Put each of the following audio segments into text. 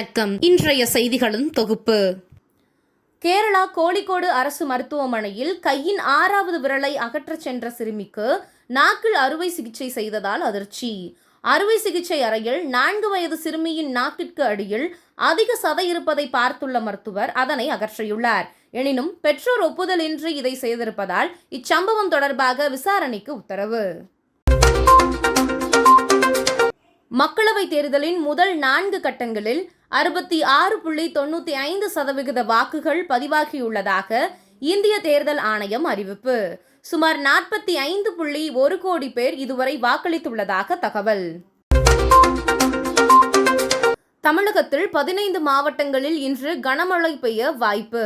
வணக்கம். இன்றைய செய்திகளின் தொகுப்பு. கேரளா கோழிக்கோடு அரசு மருத்துவமனையில் கையின் ஆறாவது விரலை அகற்றச் சென்ற சிறுமிக்கு நாக்கில் அறுவை சிகிச்சை செய்ததால் அதிர்ச்சி. அறுவை சிகிச்சை அறையில் நான்கு வயது சிறுமியின் நாக்கிற்கு அடியில் அதிக சதை இருப்பதை பார்த்துள்ள மருத்துவர் அதனை அகற்றியுள்ளார். எனினும் பெற்றோர் ஒப்புதலின்றி இதை செய்திருப்பதால் இச்சம்பவம் தொடர்பாக விசாரணைக்கு உத்தரவு. மக்களவை தேர்தலின் முதல் நான்கு கட்டங்களில் அறுபத்தி ஆறு புள்ளி தொண்ணூற்றி ஐந்து சதவிகித வாக்குகள் பதிவாகியுள்ளதாக இந்திய தேர்தல் ஆணையம் அறிவிப்பு. சுமார் நாற்பத்தி ஐந்து புள்ளி ஒரு கோடி பேர் இதுவரை வாக்களித்துள்ளதாக தகவல். தமிழகத்தில் பதினைந்து மாவட்டங்களில் இன்று கனமழை பெய்ய வாய்ப்பு.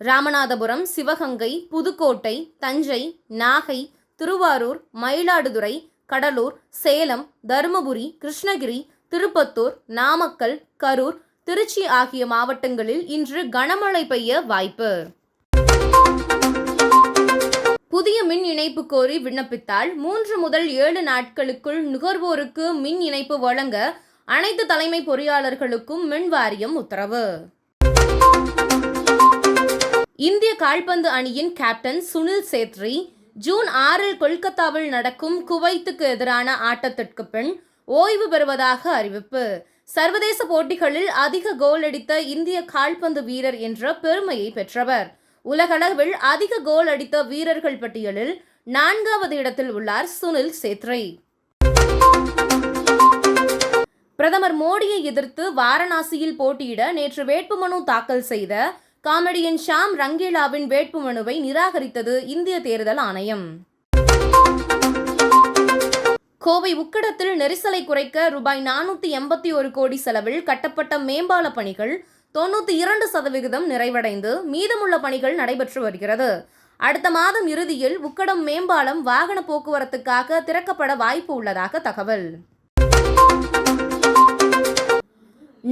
ராமநாதபுரம் சிவகங்கை புதுக்கோட்டை தஞ்சை நாகை திருவாரூர் மயிலாடுதுறை கடலூர் சேலம் தருமபுரி கிருஷ்ணகிரி திருப்பத்தூர் நாமக்கல் கரூர் திருச்சி ஆகிய மாவட்டங்களில் இன்று கனமழை பெய்ய வாய்ப்பு. புதிய மின் இணைப்பு கோரி விண்ணப்பித்தால் மூன்று முதல் ஏழு நாட்களுக்குள் நுகர்வோருக்கு மின் இணைப்பு வழங்க அனைத்து தலைமை பொறியாளர்களுக்கும் மின் வாரியம் உத்தரவு. இந்திய கால்பந்து அணியின் கேப்டன் சுனில் சேத்ரி ஜூன் ஆறில் கொல்கத்தாவில் நடக்கும் குவைத்துக்கு எதிரான ஆட்டத்திற்கு பின் ஓய்வு பெறுவதாக அறிவிப்பு. சர்வதேச போட்டிகளில் அதிக கோல் அடித்த இந்திய கால்பந்து வீரர் என்ற பெருமையை பெற்றவர். உலகளவில் அதிக கோல் அடித்த வீரர்கள் பட்டியலில் நான்காவது இடத்தில் உள்ளார் சுனில் சேத்ரி. பிரதமர் மோடியை எதிர்த்து வாரணாசியில் போட்டியிட நேற்று வேட்புமனு தாக்கல் செய்த காமெடியன் ஷாம் ரங்கேலாவின் வேட்புமனுவை நிராகரித்தது இந்திய தேர்தல் ஆணையம். கோவை உக்கடத்தில் நெரிசலை குறைக்க ரூபாய் நானூற்றி எண்பத்தி ஒரு கோடி செலவில் கட்டப்பட்ட மேம்பால பணிகள் தொண்ணூற்றி இரண்டு சதவிகிதம் நிறைவடைந்து மீதமுள்ள பணிகள் நடைபெற்று வருகிறது. அடுத்த மாதம் இறுதியில் உக்கடம் மேம்பாலம் வாகன போக்குவரத்துக்காக திறக்கப்பட வாய்ப்பு உள்ளதாக தகவல்.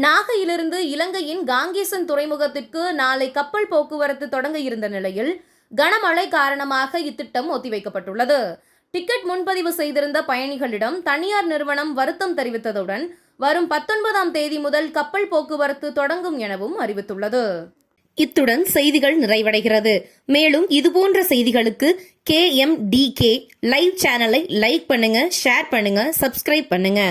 நாகையிலிருந்து இலங்கையின் காங்கேசன் துறைமுகத்திற்கு நாளை கப்பல் போக்குவரத்து தொடங்க இருந்த நிலையில் கனமழை காரணமாக இத்திட்டம் ஒத்திவைக்கப்பட்டுள்ளது. டிக்கெட் முன்பதிவு செய்திருந்த பயணிகளிடம் தனியார் நிறுவனம் வருத்தம் தெரிவித்ததுடன் வரும் பத்தொன்பதாம் தேதி முதல் கப்பல் போக்குவரத்து தொடங்கும் எனவும் அறிவித்துள்ளது. இத்துடன் செய்திகள் நிறைவடைகிறது. மேலும் இதுபோன்ற செய்திகளுக்கு K M D K live சேனலை லைக் பண்ணுங்க ஷேர் பண்ணுங்க சப்ஸ்கிரைப் பண்ணுங்க.